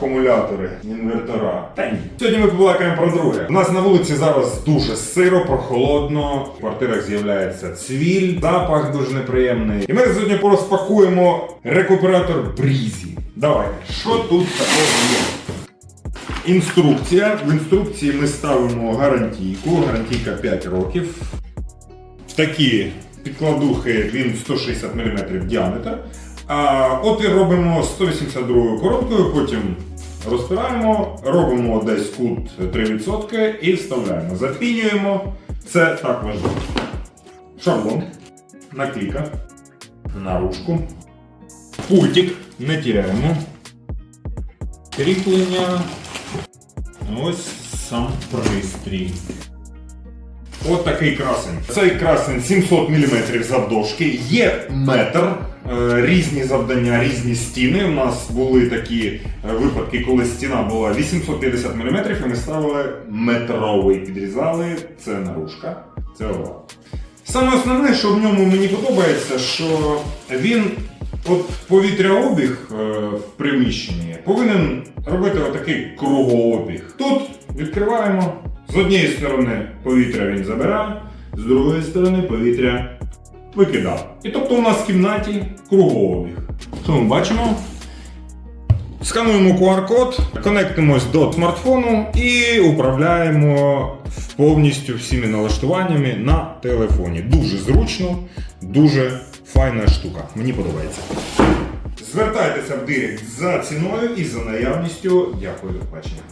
акумулятори, інвертора. Та ні. Сьогодні ми побалакаємо про друге. У нас на вулиці зараз дуже сиро, прохолодно. В квартирах з'являється цвіль, запах дуже неприємний. І ми сьогодні розпакуємо рекуператор Брізі. Давайте, що тут такого є? Інструкція. В інструкції ми ставимо гарантійку. Гарантійка 5 років. Такі підкладухи він 160 мм діаметр. А отвір робимо 182 коробкою, потім розпираємо, робимо десь кут 3% і вставляємо. Запінюємо. Це так важливо. Шаблон, наклейка, наружку, пультик, не тіряємо. Кріплення. Ось сам пристрій. От такий красень. Цей красень 700 мм завдовжки, є метр, е, різні завдання, різні стіни. У нас були такі е, випадки, коли стіна була 850 мм, і ми ставили метровий, підрізали. Це наружка, це овал. Саме основне, що в ньому мені подобається, що він от повітряобіг е, в приміщенні повинен робити отакий кругообіг. Тут відкриваємо. З однієї сторони повітря він забирає, з другої сторони повітря викидав. І тобто у нас в кімнаті кругообіг. Що ми бачимо? Скануємо QR-код, конектимось до смартфону і управляємо повністю всіми налаштуваннями на телефоні. Дуже зручно, дуже файна штука. Мені подобається. Звертайтеся в директ за ціною і за наявністю. Дякую, до побачення.